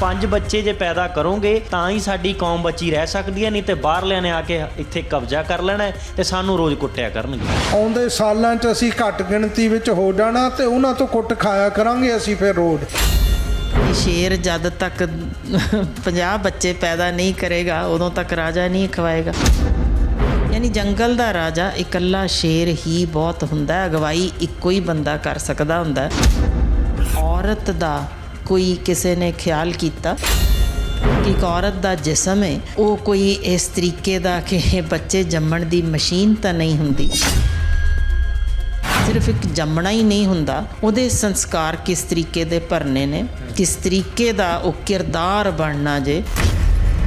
ਪੰਜ ਬੱਚੇ ਜੇ ਪੈਦਾ ਕਰੋਗੇ ਤਾਂ ਹੀ ਸਾਡੀ ਕੌਮ ਬਚੀ ਰਹਿ ਸਕਦੀ ਹੈ ਨਹੀਂ ਤੇ ਬਾਹਰਲਿਆਂ ਨੇ ਆ ਕੇ ਇੱਥੇ ਕਬਜ਼ਾ ਕਰ ਲੈਣਾ ਹੈ ਤੇ ਸਾਨੂੰ ਰੋਜ਼ ਕੁੱਟਿਆ ਕਰਨਗੇ। ਆਉਂਦੇ ਸਾਲਾਂ 'ਚ ਅਸੀਂ ਘੱਟ ਗਿਣਤੀ ਵਿੱਚ ਹੋ ਜਾਣਾ ਤੇ ਉਹਨਾਂ ਤੋਂ ਕੁੱਟ ਖਾਇਆ ਕਰਾਂਗੇ ਅਸੀਂ ਫਿਰ ਰੋਡ ਇਹ ਸ਼ੇਰ ਜਦ ਤੱਕ 50 ਬੱਚੇ ਪੈਦਾ ਨਹੀਂ ਕਰੇਗਾ ਉਦੋਂ ਤੱਕ ਰਾਜਾ ਨਹੀਂ ਖਵਾਏਗਾ। ਯਾਨੀ ਜੰਗਲ ਦਾ ਰਾਜਾ ਇਕੱਲਾ ਸ਼ੇਰ ਹੀ ਬਹੁਤ ਹੁੰਦਾ ਹੈ ਅਗਵਾਈ ਇੱਕੋ ਹੀ ਬੰਦਾ ਕਰ ਸਕਦਾ ਹੁੰਦਾ ਹੈ। ਔਰਤ ਦਾ ਕੋਈ ਕਿਸੇ ਨੇ ਖਿਆਲ ਕੀਤਾ ਕਿ ਇੱਕ ਔਰਤ ਦਾ ਜਿਸਮ ਹੈ, ਉਹ ਕੋਈ ਇਸ ਤਰੀਕੇ ਦਾ ਕਿ ਬੱਚੇ ਜੰਮਣ ਦੀ ਮਸ਼ੀਨ ਤਾਂ ਨਹੀਂ ਹੁੰਦੀ। ਸਿਰਫ ਇੱਕ ਜੰਮਣਾ ਹੀ ਨਹੀਂ ਹੁੰਦਾ, ਉਹਦੇ ਸੰਸਕਾਰ ਕਿਸ ਤਰੀਕੇ ਦੇ ਭਰਨੇ ਨੇ, ਕਿਸ ਤਰੀਕੇ ਦਾ ਉਹ ਕਿਰਦਾਰ ਬਣਨਾ ਜੇ।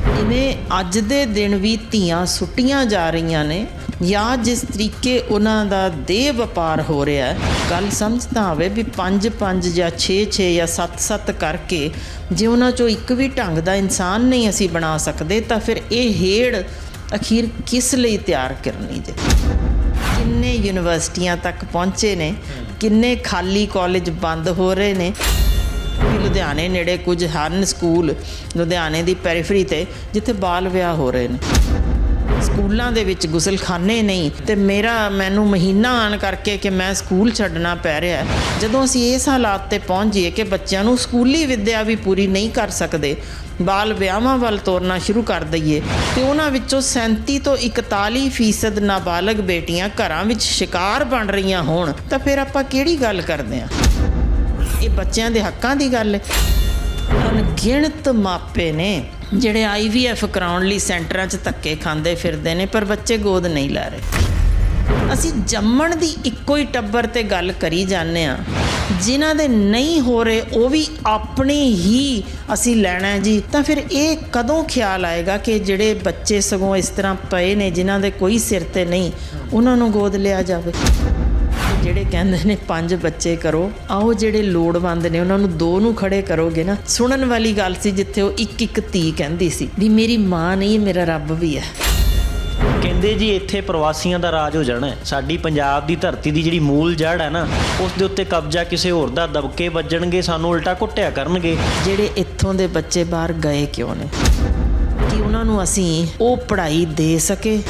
ਜਿਵੇਂ ਅੱਜ ਦੇ ਦਿਨ ਵੀ ਧੀਆਂ ਸੁੱਟੀਆਂ ਜਾ ਰਹੀਆਂ ਨੇ ਜਾਂ ਜਿਸ ਤਰੀਕੇ ਉਹਨਾਂ ਦਾ ਦੇਹ ਵਪਾਰ ਹੋ ਰਿਹਾ ਹੈ, ਗੱਲ ਸਮਝ ਤਾਂ ਆਵੇ ਵੀ 5 5 ਜਾਂ 6 6 ਜਾਂ 7 7 ਕਰਕੇ ਜੇ ਉਹਨਾਂ ਚੋਂ ਇੱਕ ਵੀ ਢੰਗ ਦਾ ਇਨਸਾਨ ਨਹੀਂ ਅਸੀਂ ਬਣਾ ਸਕਦੇ, ਤਾਂ ਫਿਰ ਇਹ ਹੇੜ ਅਖੀਰ ਕਿਸ ਲਈ ਤਿਆਰ ਕਰਨੀ ਜੇ? ਕਿੰਨੇ ਯੂਨੀਵਰਸਿਟੀਆਂ ਤੱਕ ਪਹੁੰਚੇ ਨੇ, ਕਿੰਨੇ ਖਾਲੀ ਕਾਲਜ ਬੰਦ ਹੋ ਰਹੇ ਨੇ ਲੁਧਿਆਣੇ ਨੇੜੇ ਕੁਝ ਹਨ ਸਕੂਲ ਲੁਧਿਆਣੇ ਦੀ ਪੈਰੀਫਰੀ ਤੇ, ਜਿੱਥੇ ਬਾਲ ਵਿਆਹ ਹੋ ਰਹੇ ਨੇ। ਸਕੂਲਾਂ ਦੇ ਵਿੱਚ ਗੁਸਲਖਾਨੇ ਨਹੀਂ ਤੇ ਮੇਰਾ ਮੈਨੂੰ ਮਹੀਨਾ ਆਣ ਕਰਕੇ ਕਿ ਮੈਂ ਸਕੂਲ ਛੱਡਣਾ ਪੈ ਰਿਹਾ ਜਦੋਂ ਅਸੀਂ ਇਸ ਹਾਲਾਤ ਤੇ ਪਹੁੰਚ ਜਾਈਏ ਕਿ ਬੱਚਿਆਂ ਨੂੰ ਸਕੂਲੀ ਵਿੱਦਿਆ ਵੀ ਪੂਰੀ ਨਹੀਂ ਕਰ ਸਕਦੇ, ਬਾਲ ਵਿਆਹਾਂ ਵੱਲ ਤੋਰਨਾ ਸ਼ੁਰੂ ਕਰ ਦਈਏ ਤੇ ਉਹਨਾਂ ਵਿੱਚੋਂ 37 ਤੋਂ 41% ਫੀਸਦ ਨਾਬਾਲਗ ਬੇਟੀਆਂ ਘਰਾਂ ਵਿੱਚ ਸ਼ਿਕਾਰ ਬਣ ਰਹੀਆਂ ਹੋਣ, ਤਾਂ ਫਿਰ ਆਪਾਂ ਕਿਹੜੀ ਗੱਲ ਕਰਦੇ ਹਾਂ? ਇਹ ਬੱਚਿਆਂ ਦੇ ਹੱਕਾਂ ਦੀ ਗੱਲ ਹੈ। ਅਣਗਿਣਤ ਮਾਪੇ ਨੇ ਜਿਹੜੇ ਆਈਵੀਐਫ ਕਰਾਉਣ ਲਈ ਸੈਂਟਰਾਂ 'ਚ ਧੱਕੇ ਖਾਂਦੇ ਫਿਰਦੇ ਨੇ, ਪਰ ਬੱਚੇ ਗੋਦ ਨਹੀਂ ਲੈ ਰਹੇ। ਅਸੀਂ ਜੰਮਣ ਦੀ ਇੱਕੋ ਹੀ ਟੱਬਰ ਤੇ ਗੱਲ ਕਰੀ ਜਾਂਦੇ ਆ ਜਿਨ੍ਹਾਂ ਦੇ ਨਹੀਂ ਹੋ ਰਹੇ, ਉਹ ਵੀ ਆਪਣੇ ਹੀ ਅਸੀਂ ਲੈਣਾ ਜੀ। ਤਾਂ ਫਿਰ ਇਹ ਕਦੋਂ ਖਿਆਲ ਆਏਗਾ ਕਿ ਜਿਹੜੇ ਬੱਚੇ ਸਗੋਂ ਇਸ ਤਰ੍ਹਾਂ ਪਏ ਨੇ, ਜਿਨ੍ਹਾਂ ਦੇ ਕੋਈ ਸਿਰ ਤੇ ਨਹੀਂ, ਉਹਨਾਂ ਨੂੰ ਗੋਦ ਲਿਆ ਜਾਵੇ? ਜਿਹੜੇ ਕਹਿੰਦੇ ਨੇ ਪੰਜ ਬੱਚੇ ਕਰੋ ਆਓ ਜਿਹੜੇ ਲੋੜਵੰਦ ਨੇ ਉਹਨਾਂ ਨੂੰ ਦੋ ਨੂੰ ਖੜੇ ਕਰੋਗੇ ਨਾ ਸੁਣਨ ਵਾਲੀ ਗੱਲ ਸੀ ਜਿੱਥੇ ਉਹ ਇੱਕ ਇੱਕ ਧੀ ਕਹਿੰਦੀ ਸੀ ਵੀ ਮੇਰੀ ਮਾਂ ਨਹੀਂ ਮੇਰਾ ਰੱਬ ਵੀ ਹੈ। ਕਹਿੰਦੇ ਜੀ ਇੱਥੇ ਪ੍ਰਵਾਸੀਆਂ ਦਾ ਰਾਜ ਹੋ ਜਾਣਾ ਸਾਡੀ ਪੰਜਾਬ ਦੀ ਧਰਤੀ ਦੀ ਜਿਹੜੀ ਮੂਲ ਜੜ ਹੈ ਨਾ ਉਸ ਦੇ ਉੱਤੇ ਕਬਜ਼ਾ ਕਿਸੇ ਹੋਰ ਦਾ ਦਬਕੇ ਵੱਜਣਗੇ ਸਾਨੂੰ ਉਲਟਾ ਕੁੱਟਿਆ ਕਰਨਗੇ। ਜਿਹੜੇ ਇੱਥੋਂ ਦੇ ਬੱਚੇ ਬਾਹਰ ਗਏ ਕਿਉਂ ਨੇ? ਕਿ ਉਹਨਾਂ ਨੂੰ ਅਸੀਂ ਉਹ ਪੜ੍ਹਾਈ ਦੇ ਸਕੇ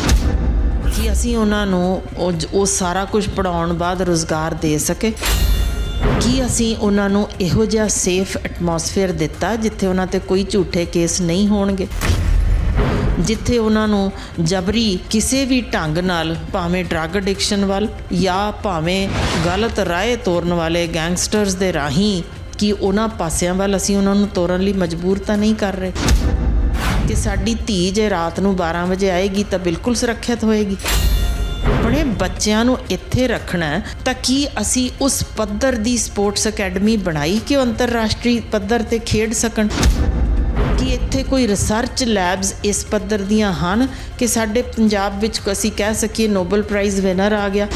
ਕਿ ਅਸੀਂ ਉਹਨਾਂ ਨੂੰ ਉਹ ਜ- ਉਹ ਸਾਰਾ ਕੁਝ ਪੜਾਉਣ ਬਾਅਦ ਰੋਜ਼ਗਾਰ ਦੇ ਸਕੇ। ਕੀ ਅਸੀਂ ਉਹਨਾਂ ਨੂੰ ਇਹੋ ਜਿਹਾ ਸੇਫ ਐਟਮੋਸਫੇਅਰ ਦਿੱਤਾ ਜਿੱਥੇ ਉਹਨਾਂ ਤੇ ਕੋਈ ਝੂਠੇ ਕੇਸ ਨਹੀਂ ਹੋਣਗੇ। ਜਿੱਥੇ ਉਹਨਾਂ ਨੂੰ ਜਬਰੀ ਕਿਸੇ ਵੀ ਢੰਗ ਨਾਲ, ਭਾਵੇਂ ਡਰੱਗ ਐਡਿਕਸ਼ਨ ਵੱਲ ਜਾਂ ਭਾਵੇਂ ਗਲਤ ਰਾਏ ਤੋਰਨ ਵਾਲੇ ਗੈਂਗਸਟਰਸ ਦੇ ਰਾਹੀਂ, ਕਿ ਉਹਨਾਂ ਪਾਸਿਆਂ ਵੱਲ ਅਸੀਂ ਉਹਨਾਂ ਨੂੰ ਤੋਰਨ ਲਈ ਮਜਬੂਰ ਤਾਂ ਨਹੀਂ ਕਰ ਰਹੇ। ਕਿ ਸਾਡੀ ਧੀ ਜੇ ਰਾਤ ਨੂੰ 12 ਵਜੇ ਆਏਗੀ ਤਾਂ ਬਿਲਕੁਲ ਸੁਰੱਖਿਅਤ ਹੋਏਗੀ। ਆਪਣੇ ਬੱਚਿਆਂ ਨੂੰ ਇੱਥੇ ਰੱਖਣਾ ਤਾਂ ਕੀ ਅਸੀਂ ਉਸ ਪੱਧਰ ਦੀ ਸਪੋਰਟਸ ਅਕੈਡਮੀ ਬਣਾਈ ਕਿ ਉਹ ਅੰਤਰਰਾਸ਼ਟਰੀ ਪੱਧਰ ਤੇ ਖੇਡ ਸਕਣ? ਕਿ ਇੱਥੇ ਕੋਈ ਰਿਸਰਚ ਲੈਬਸ ਇਸ ਪੱਧਰ ਦੀਆਂ ਹਨ ਕਿ ਸਾਡੇ ਪੰਜਾਬ ਵਿੱਚ ਅਸੀਂ ਕਹਿ ਸਕੀਏ ਨੋਬਲ ਪ੍ਰਾਈਜ਼ ਵਿਨਰ ਆ ਗਿਆ?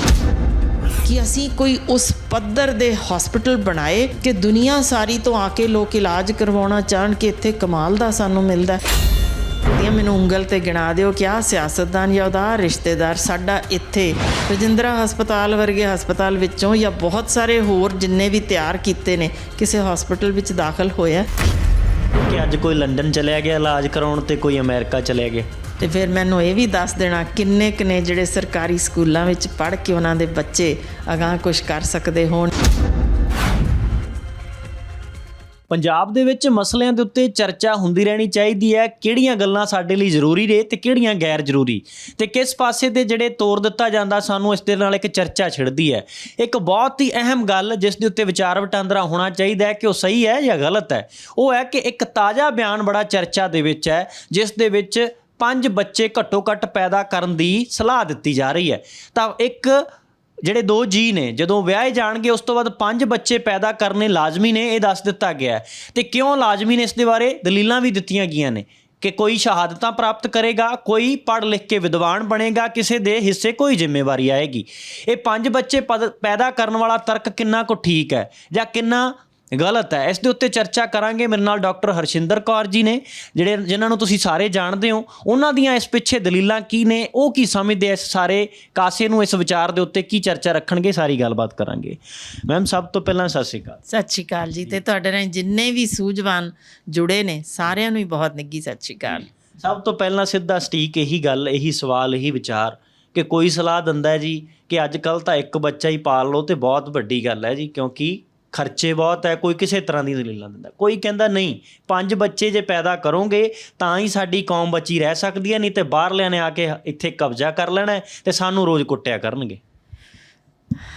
ਕਿ ਅਸੀਂ ਕੋਈ ਉਸ ਪੱਧਰ ਦੇ ਹਸਪੀਟਲ ਬਣਾਏ ਕਿ ਦੁਨੀਆ ਸਾਰੀ ਤੋਂ ਆ ਕੇ ਲੋਕ ਇਲਾਜ ਕਰਵਾਉਣਾ ਚਾਹਣ ਕਿ ਇੱਥੇ ਕਮਾਲ ਦਾ ਸਾਨੂੰ ਮਿਲਦਾ ਹੈ? ਇਹ ਮੈਨੂੰ ਉਂਗਲ ਤੇ ਗਿਣਾ ਦਿਓ ਕਿ ਆਹ ਸਿਆਸਤਦਾਨ ਜਾਂ ਉਹਦਾ ਰਿਸ਼ਤੇਦਾਰ ਸਾਡਾ ਇੱਥੇ ਰਜਿੰਦਰਾ ਹਸਪਤਾਲ ਵਰਗੇ ਹਸਪਤਾਲ ਵਿੱਚੋਂ ਜਾਂ ਬਹੁਤ ਸਾਰੇ ਹੋਰ ਜਿੰਨੇ ਵੀ ਤਿਆਰ ਕੀਤੇ ਨੇ ਕਿਸੇ ਹਸਪੀਟਲ ਵਿੱਚ ਦਾਖਲ ਹੋਇਆ। ਕਿ ਅੱਜ ਕੋਈ ਲੰਡਨ ਚਲਿਆ ਗਿਆ ਇਲਾਜ ਕਰਾਉਣ ਤੇ ਕੋਈ ਅਮਰੀਕਾ ਚਲਿਆ ਗਿਆ। ਤੇ ਫਿਰ ਮੈਨੂੰ ਇਹ ਵੀ ਦੱਸ ਦੇਣਾ ਕਿੰਨੇ ਕੁ ਨੇ ਜਿਹੜੇ ਸਰਕਾਰੀ ਸਕੂਲਾਂ ਵਿੱਚ ਪੜ੍ਹ ਕੇ ਉਹਨਾਂ ਦੇ ਬੱਚੇ ਅਗਾਂਹ ਕੁਝ ਕਰ ਸਕਦੇ ਹੋਣ। ਪੰਜਾਬ ਦੇ ਵਿੱਚ ਮਸਲਿਆਂ ਦੇ ਉੱਤੇ ਚਰਚਾ ਹੁੰਦੀ ਰਹਿਣੀ ਚਾਹੀਦੀ ਹੈ। ਕਿਹੜੀਆਂ ਗੱਲਾਂ ਸਾਡੇ ਲਈ ਜ਼ਰੂਰੀ ਨੇ ਤੇ ਕਿਹੜੀਆਂ ਗੈਰ ਜ਼ਰੂਰੀ? ਤੇ ਕਿਸ ਪਾਸੇ ਤੇ ਜਿਹੜੇ ਤੋਰ ਦਿੱਤਾ ਜਾਂਦਾ ਸਾਨੂੰ ਇਸ ਦੇ ਨਾਲ ਇੱਕ ਚਰਚਾ ਛਿੜਦੀ ਹੈ। ਇੱਕ ਬਹੁਤ ਹੀ ਅਹਿਮ ਗੱਲ ਜਿਸ ਦੇ ਉੱਤੇ ਵਿਚਾਰ ਵਟਾਂਦਰਾ ਹੋਣਾ ਚਾਹੀਦਾ ਹੈ ਕਿ ਉਹ ਸਹੀ ਹੈ ਜਾਂ ਗਲਤ ਹੈ। ਉਹ ਹੈ ਕਿ ਇੱਕ ਤਾਜ਼ਾ ਬਿਆਨ ਬੜਾ ਚਰਚਾ ਦੇ ਵਿੱਚ ਹੈ, ਜਿਸ ਦੇ ਵਿੱਚ ਪੰਜ ਬੱਚੇ ਘੱਟੋ ਘੱਟ ਪੈਦਾ ਕਰਨ ਦੀ ਸਲਾਹ ਦਿੱਤੀ ਜਾ ਰਹੀ ਹੈ। ਤਾਂ ਇੱਕ ਜਿਹੜੇ ਦੋ ਜੀ ਨੇ, ਜਦੋਂ ਵਿਆਹੇ ਜਾਣਗੇ, ਉਸ ਤੋਂ ਬਾਅਦ ਪੰਜ ਬੱਚੇ ਪੈਦਾ ਕਰਨੇ ਲਾਜ਼ਮੀ ਨੇ, ਇਹ ਦੱਸ ਦਿੱਤਾ ਗਿਆ ਹੈ। ਤੇ ਕਿਉਂ ਲਾਜ਼ਮੀ ਨੇ ਇਸ ਦੇ ਬਾਰੇ? ਦਲੀਲਾਂ ਵੀ ਦਿੱਤੀਆਂ ਗਈਆਂ ਨੇ ਕਿ ਕੋਈ ਸ਼ਹਾਦਤਾਂ ਪ੍ਰਾਪਤ ਕਰੇਗਾ, ਕੋਈ ਪੜ੍ਹ ਲਿਖ ਕੇ ਵਿਦਵਾਨ ਬਣੇਗਾ, ਕਿਸੇ ਦੇ ਹਿੱਸੇ ਕੋਈ ਜ਼ਿੰਮੇਵਾਰੀ ਆਏਗੀ। ਇਹ ਪੰਜ ਬੱਚੇ ਪਦ- ਪੈਦਾ ਕਰਨ ਵਾਲਾ ਤਰਕ ਕਿੰਨਾ ਕੁ ਠੀਕ ਹੈ ਜਾਂ ਕਿੰਨਾ ਗਲਤ ਹੈ। ਇਸ ਦੇ ਉੱਤੇ ਚਰਚਾ ਕਰਾਂਗੇ। ਮੇਰੇ ਨਾਲ ਡਾਕਟਰ ਹਰਸ਼ਿੰਦਰ ਕੌਰ ਜੀ ਨੇ ਜਿਹੜੇ ਜਿਨ੍ਹਾਂ ਨੂੰ ਤੁਸੀਂ ਸਾਰੇ ਜਾਣਦੇ ਹੋ ਉਹਨਾਂ ਦੀਆਂ ਇਸ ਪਿੱਛੇ ਦਲੀਲਾਂ ਕੀ ਨੇ ਉਹ ਕੀ ਸਮਝਦੇ ਇਸ ਸਾਰੇ ਕਾਸੇ ਨੂੰ ਇਸ ਵਿਚਾਰ ਦੇ ਉੱਤੇ ਕੀ ਚਰਚਾ ਰੱਖਣਗੇ ਸਾਰੀ ਗੱਲਬਾਤ ਕਰਾਂਗੇ। ਮੈਮ ਸਭ ਤੋਂ ਪਹਿਲਾਂ ਸਤਿ ਸ਼੍ਰੀ ਅਕਾਲ। ਸਤਿ ਸ਼੍ਰੀ ਅਕਾਲ ਜੀ। ਤੇ ਤੁਹਾਡੇ ਨਾਲ ਜਿੰਨੇ ਵੀ ਸੂਝਵਾਨ ਜੁੜੇ ਨੇ ਸਾਰਿਆਂ ਨੂੰ ਹੀ ਬਹੁਤ ਨਿੱਗੀ ਸਤਿ ਸ਼੍ਰੀ ਅਕਾਲ। ਸਭ ਤੋਂ ਪਹਿਲਾਂ ਸਿੱਧਾ ਸਟੀਕ ਇਹੀ ਗੱਲ ਇਹੀ ਸਵਾਲ ਇਹੀ ਵਿਚਾਰ ਕਿ ਕੋਈ ਸਲਾਹ ਦਿੰਦਾ ਹੈ ਜੀ ਕਿ ਅੱਜ ਕੱਲ ਤਾਂ ਇੱਕ ਬੱਚਾ ਹੀ ਪਾਲ ਲਓ ਤੇ ਬਹੁਤ ਵੱਡੀ ਗੱਲ ਹੈ ਜੀ ਕਿਉਂਕਿ ਖਰਚੇ ਬਹੁਤ ਹੈ, ਕੋਈ ਕਿਸੇ ਤਰ੍ਹਾਂ ਦੀ ਦਲੀਲਾਂ ਦਿੰਦਾ। ਕੋਈ ਕਹਿੰਦਾ ਨਹੀਂ, ਪੰਜ ਬੱਚੇ ਜੇ ਪੈਦਾ ਕਰੋਗੇ, ਤਾਂ ਹੀ ਸਾਡੀ ਕੌਮ ਬਚੀ ਰਹਿ ਸਕਦੀ ਹੈ, ਨਹੀਂ ਤੇ ਬਾਹਰਲਿਆਂ ਨੇ ਆ ਕੇ ਇੱਥੇ ਕਬਜ਼ਾ ਕਰ ਲੈਣਾ ਹੈ ਤੇ ਸਾਨੂੰ ਰੋਜ਼ ਕੁੱਟਿਆ ਕਰਨਗੇ।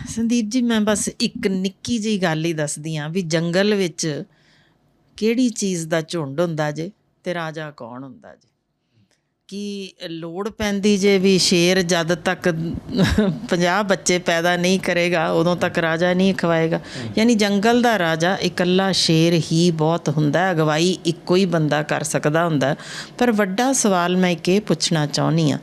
ਸੰਦੀਪ ਜੀ, ਮੈਂ ਬਸ ਇੱਕ ਨਿੱਕੀ ਜਿਹੀ ਗੱਲ ਹੀ ਦੱਸਦੀ ਆ ਵੀ ਜੰਗਲ ਵਿੱਚ ਕਿਹੜੀ ਚੀਜ਼ ਦਾ ਝੁੰਡ ਹੁੰਦਾ ਜੇ ਤੇ ਰਾਜਾ ਕੌਣ ਹੁੰਦਾ ਜੇ? ਕਿ ਲੋੜ ਪੈਂਦੀ ਜੇ ਵੀ ਸ਼ੇਰ ਜਦ ਤੱਕ 50 ਬੱਚੇ ਪੈਦਾ ਨਹੀਂ ਕਰੇਗਾ, ਉਦੋਂ ਤੱਕ ਰਾਜਾ ਨਹੀਂ ਖਵਾਏਗਾ। ਯਾਨੀ ਜੰਗਲ ਦਾ ਰਾਜਾ ਇਕੱਲਾ ਸ਼ੇਰ ਹੀ ਬਹੁਤ ਹੁੰਦਾ ਅਗਵਾਈ ਇੱਕੋ ਹੀ ਬੰਦਾ ਕਰ ਸਕਦਾ ਹੁੰਦਾ ਪਰ ਵੱਡਾ ਸਵਾਲ ਮੈਂ ਇੱਕ ਇਹ ਪੁੱਛਣਾ ਚਾਹੁੰਦੀ ਆ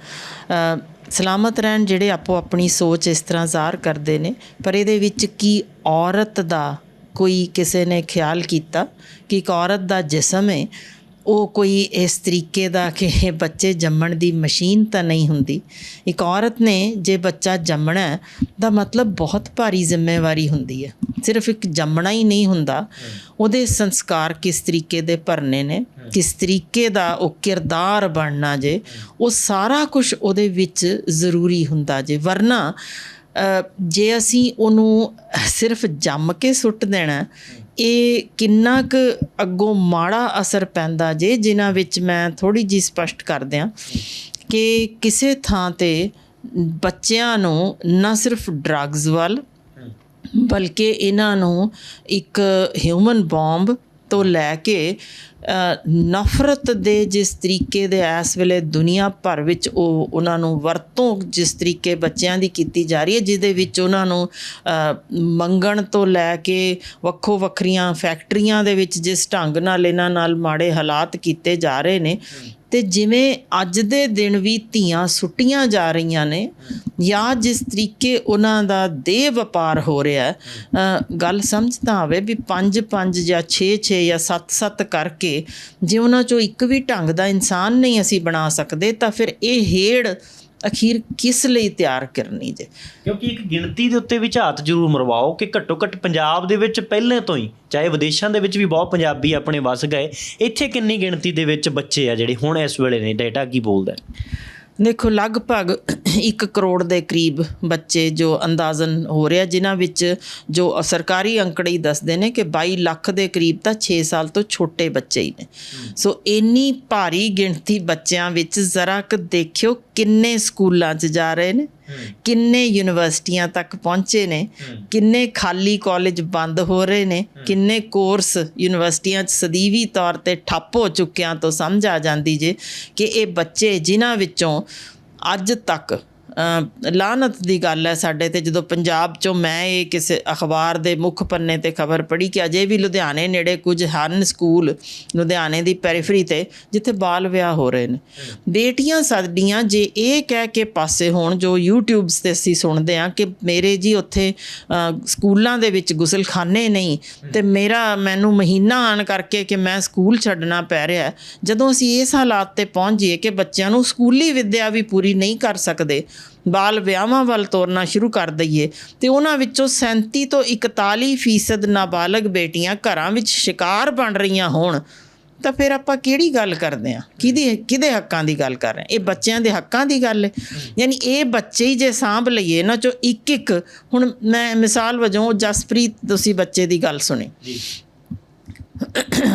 ਸਲਾਮਤ ਰਹਿਣ ਜਿਹੜੇ ਆਪੋ ਆਪਣੀ ਸੋਚ ਇਸ ਤਰ੍ਹਾਂ ਜ਼ਾਹਰ ਕਰਦੇ ਨੇ, ਪਰ ਇਹਦੇ ਵਿੱਚ ਕੀ ਔਰਤ ਦਾ ਕੋਈ ਕਿਸੇ ਨੇ ਖਿਆਲ ਕੀਤਾ? ਕਿ ਇੱਕ ਔਰਤ ਦਾ ਜਿਸਮ ਹੈ ਉਹ ਕੋਈ ਇਸ ਤਰੀਕੇ ਦਾ ਕਿ ਬੱਚੇ ਜੰਮਣ ਦੀ ਮਸ਼ੀਨ ਤਾਂ ਨਹੀਂ ਹੁੰਦੀ। ਇੱਕ ਔਰਤ ਨੇ ਜੇ ਬੱਚਾ ਜੰਮਣਾ ਹੈ, ਦਾ ਮਤਲਬ ਬਹੁਤ ਭਾਰੀ ਜ਼ਿੰਮੇਵਾਰੀ ਹੁੰਦੀ ਹੈ। ਸਿਰਫ ਇੱਕ ਜੰਮਣਾ ਹੀ ਨਹੀਂ ਹੁੰਦਾ। ਉਹਦੇ ਸੰਸਕਾਰ ਕਿਸ ਤਰੀਕੇ ਦੇ ਭਰਨੇ ਨੇ ਕਿਸ ਤਰੀਕੇ ਦਾ ਉਹ ਕਿਰਦਾਰ ਬਣਨਾ ਜੇ ਉਹ ਸਾਰਾ ਕੁਝ ਉਹਦੇ ਵਿੱਚ ਜ਼ਰੂਰੀ ਹੁੰਦਾ ਜੇ। ਵਰਨਾ ਜੇ ਅਸੀਂ ਉਹਨੂੰ ਸਿਰਫ ਜੰਮ ਕੇ ਸੁੱਟ ਦੇਣਾ ਇਹ ਕਿੰਨਾ ਕੁ ਅੱਗੋਂ ਮਾੜਾ ਅਸਰ ਪੈਂਦਾ ਜੇ, ਜਿਨ੍ਹਾਂ ਵਿੱਚ ਮੈਂ ਥੋੜੀ ਜੀ ਸਪਸ਼ਟ ਕਰ ਦਿਆਂ ਕਿ ਕਿਸੇ ਥਾਂ ਤੇ ਬੱਚਿਆਂ ਨੂੰ ਨਾ ਸਿਰਫ ਡਰੱਗਸ ਵੱਲ ਬਲਕਿ ਇਹਨਾਂ ਨੂੰ ਇੱਕ ਹਿਊਮਨ ਬੰਬ ਤੋਂ ਲੈ ਕੇ ਨਫ਼ਰਤ ਦੇ ਜਿਸ ਤਰੀਕੇ ਦੇ ਇਸ ਵੇਲੇ ਦੁਨੀਆ ਭਰ ਵਿੱਚ ਉਹ ਉਹਨਾਂ ਨੂੰ ਵਰਤੋਂ ਜਿਸ ਤਰੀਕੇ ਬੱਚਿਆਂ ਦੀ ਕੀਤੀ ਜਾ ਰਹੀ ਹੈ, ਜਿਹਦੇ ਵਿੱਚ ਉਹਨਾਂ ਨੂੰ ਮੰਗਣ ਤੋਂ ਲੈ ਕੇ ਵੱਖੋ ਵੱਖਰੀਆਂ ਫੈਕਟਰੀਆਂ ਦੇ ਵਿੱਚ ਜਿਸ ਢੰਗ ਨਾਲ ਇਹਨਾਂ ਨਾਲ ਮਾੜੇ ਹਾਲਾਤ ਕੀਤੇ ਜਾ ਰਹੇ ਨੇ। ਤੇ ਜਿਵੇਂ ਅੱਜ ਦੇ ਦਿਨ ਵੀ ਧੀਆਂ ਸੁੱਟੀਆਂ ਜਾ ਰਹੀਆਂ ਨੇ ਜਾਂ ਜਿਸ ਤਰੀਕੇ ਉਹਨਾਂ ਦਾ ਦੇਹ ਵਪਾਰ ਹੋ ਰਿਹਾ ਗੱਲ ਸਮਝ ਤਾਂ ਆਵੇ ਵੀ 5 5 ਜਾਂ 6 6 ਜਾਂ 7 7 ਕਰਕੇ ਜੇ ਉਹਨਾਂ ਚੋਂ ਇੱਕ ਵੀ ਢੰਗ ਦਾ ਇਨਸਾਨ ਨਹੀਂ ਅਸੀਂ ਬਣਾ ਸਕਦੇ, ਤਾਂ ਫਿਰ ਇਹ ਹੇੜ ਅਖੀਰ ਕਿਸ ਲਈ ਤਿਆਰ ਕਰਨੀ ਜੇ ਕਿਉਂਕਿ ਇੱਕ ਗਿਣਤੀ ਦੇ ਉੱਤੇ ਵੀ ਝਾਤ ਜ਼ਰੂਰ ਮਰਵਾਓ ਕਿ ਘੱਟੋ ਘੱਟ ਪੰਜਾਬ ਦੇ ਵਿੱਚ ਪਹਿਲੇ ਤੋਂ ਹੀ, ਚਾਹੇ ਵਿਦੇਸ਼ਾਂ ਦੇ ਵਿੱਚ ਵੀ ਬਹੁਤ ਪੰਜਾਬੀ ਆਪਣੇ ਵਸ ਗਏ, ਇੱਥੇ ਕਿੰਨੀ ਗਿਣਤੀ ਦੇ ਵਿੱਚ ਬੱਚੇ ਆ ਜਿਹੜੇ ਹੁਣ ਇਸ ਵੇਲੇ ਨੇ ਡਾਟਾ ਕੀ ਬੋਲਦਾ ਹੈ? ਦੇਖੋ, ਲਗਭਗ 1 ਕਰੋੜ ਦੇ ਕਰੀਬ ਬੱਚੇ ਜੋ ਅੰਦਾਜ਼ਨ ਹੋ ਰਿਹਾ, ਜਿਨ੍ਹਾਂ ਵਿੱਚ ਜੋ ਸਰਕਾਰੀ ਅੰਕੜੇ ਹੀ ਦੱਸਦੇ ਨੇ ਕਿ 22 ਲੱਖ ਦੇ ਕਰੀਬ ਤਾਂ 6 ਸਾਲ ਤੋਂ ਛੋਟੇ ਬੱਚੇ ਹੀ ਨੇ। ਸੋ ਇੰਨੀ ਭਾਰੀ ਗਿਣਤੀ ਬੱਚਿਆਂ ਵਿੱਚ ਜ਼ਰਾ ਕੁ ਦੇਖਿਓ ਕਿੰਨੇ ਸਕੂਲਾਂ 'ਚ ਜਾ ਰਹੇ ਨੇ। ਕਿੰਨੇ ਯੂਨੀਵਰਸਿਟੀਆਂ ਤੱਕ ਪਹੁੰਚੇ ਨੇ ਕਿੰਨੇ ਖਾਲੀ ਕਾਲਜ ਬੰਦ ਹੋ ਰਹੇ ਨੇ ਕਿੰਨੇ ਕੋਰਸ ਯੂਨੀਵਰਸਿਟੀਆਂ 'ਚ ਸਦੀਵੀ ਤੌਰ ਤੇ ਠੱਪ ਹੋ ਚੁੱਕਿਆਂ ਤੋਂ ਸਮਝ ਆ ਜਾਂਦੀ ਜੇ ਕਿ ਇਹ ਬੱਚੇ ਜਿਨ੍ਹਾਂ ਵਿੱਚੋਂ ਅੱਜ ਤੱਕ ਅ, ਲਾਹਨਤ ਦੀ ਗੱਲ ਹੈ ਸਾਡੇ ਤੇ। ਜਦੋਂ ਪੰਜਾਬ ਚੋਂ ਮੈਂ ਇਹ ਕਿਸੇ ਅਖਬਾਰ ਦੇ ਮੁੱਖ ਪੰਨੇ ਤੇ ਖਬਰ ਪੜ੍ਹੀ ਕਿ ਅਜੇ ਵੀ ਲੁਧਿਆਣੇ ਨੇੜੇ ਕੁਝ ਹਨ ਸਕੂਲ ਲੁਧਿਆਣੇ ਦੀ ਪੈਰੀਫਰੀ ਤੇ ਜਿੱਥੇ ਬਾਲ ਵਿਆਹ ਹੋ ਰਹੇ ਨੇ। ਬੇਟੀਆਂ ਸਾਡੀਆਂ ਜੇ ਇਹ ਕਹਿ ਕੇ ਪਾਸੇ ਹੋਣ ਜੋ YouTubes ਤੇ ਅਸੀਂ ਸੁਣਦੇ ਆ ਕਿ ਮੇਰੇ ਜੀ ਉੱਥੇ ਸਕੂਲਾਂ ਦੇ ਵਿੱਚ ਗੁਸਲਖਾਨੇ ਨਹੀਂ ਤੇ ਮੇਰਾ ਮੈਨੂੰ ਮਹੀਨਾ ਆਣ ਕਰਕੇ ਕਿ ਮੈਂ ਸਕੂਲ ਛੱਡਣਾ ਪੈ ਰਿਹਾ ਜਦੋਂ ਅਸੀਂ ਇਸ ਹਾਲਾਤ ਤੇ ਪਹੁੰਚ ਜਾਈਏ ਕਿ ਬੱਚਿਆਂ ਨੂੰ ਸਕੂਲੀ ਵਿੱਦਿਆ ਵੀ ਪੂਰੀ ਨਹੀਂ ਕਰ ਸਕਦੇ ਬਾਲ ਵਿਆਹਾਂ ਵੱਲ ਤੋਰਨਾ ਸ਼ੁਰੂ ਕਰ ਦਈਏ ਤੇ ਉਹਨਾਂ ਵਿੱਚੋਂ 37 ਤੋਂ 41% ਫੀਸਦ ਨਾਬਾਲਗ ਬੇਟੀਆਂ ਘਰਾਂ ਵਿੱਚ ਸ਼ਿਕਾਰ ਬਣ ਰਹੀਆਂ ਹੋਣ। ਤਾਂ ਫਿਰ ਆਪਾਂ ਕਿਹੜੀ ਗੱਲ ਕਰਦੇ ਆ ਕਿਹਦੇ ਕਿਹਦੇ ਹੱਕਾਂ ਦੀ ਗੱਲ ਕਰ ਰਹੇ ਇਹ ਬੱਚਿਆਂ ਦੇ ਹੱਕਾਂ ਦੀ ਗੱਲ ਹੈ। ਯਾਨੀ ਇਹ ਬੱਚੇ ਹੀ ਜੇ ਸਾਂਭ ਲਈਏ ਇਹਨਾਂ ਚੋਂ ਇੱਕ ਇੱਕ ਹੁਣ ਮੈਂ ਮਿਸਾਲ ਵਜੋਂ ਜਸਪ੍ਰੀਤ ਤੁਸੀਂ ਬੱਚੇ ਦੀ ਗੱਲ ਸੁਣੀ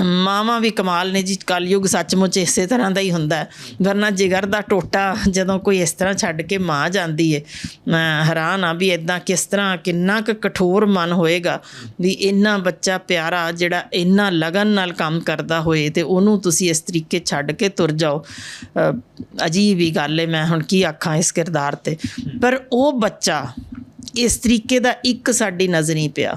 ਮਾਵਾਂ ਵੀ ਕਮਾਲ ਨੇ ਜੀ, ਕਲਯੁਗ ਸੱਚਮੁੱਚ ਇਸੇ ਤਰ੍ਹਾਂ ਦਾ ਹੀ ਹੁੰਦਾ ਵਰਨਾ ਜਿਗਰ ਦਾ ਟੋਟਾ ਜਦੋਂ ਕੋਈ ਇਸ ਤਰ੍ਹਾਂ ਛੱਡ ਕੇ ਮਾਂ ਜਾਂਦੀ ਏ, ਮੈਂ ਹੈਰਾਨ ਆ ਵੀ ਇਦਾਂ ਕਿਸ ਤਰ੍ਹਾਂ ਕਿੰਨਾ ਕੁ ਕਠੋਰ ਮਨ ਹੋਏਗਾ ਵੀ ਇੰਨਾ ਬੱਚਾ ਪਿਆਰਾ ਜਿਹੜਾ ਇੰਨਾ ਲਗਨ ਨਾਲ ਕੰਮ ਕਰਦਾ ਹੋਏ ਤੇ ਉਹਨੂੰ ਤੁਸੀਂ ਇਸ ਤਰੀਕੇ ਛੱਡ ਕੇ ਤੁਰ ਜਾਓ। ਅਜੀਬ ਹੀ ਗੱਲ ਏ, ਮੈਂ ਹੁਣ ਕੀ ਆਖਾਂ ਇਸ ਕਿਰਦਾਰ ਤੇ। ਪਰ ਉਹ ਬੱਚਾ ਇਸ ਤਰੀਕੇ ਦਾ ਇੱਕ ਸਾਡੀ ਨਜ਼ਰੀ ਪਿਆ।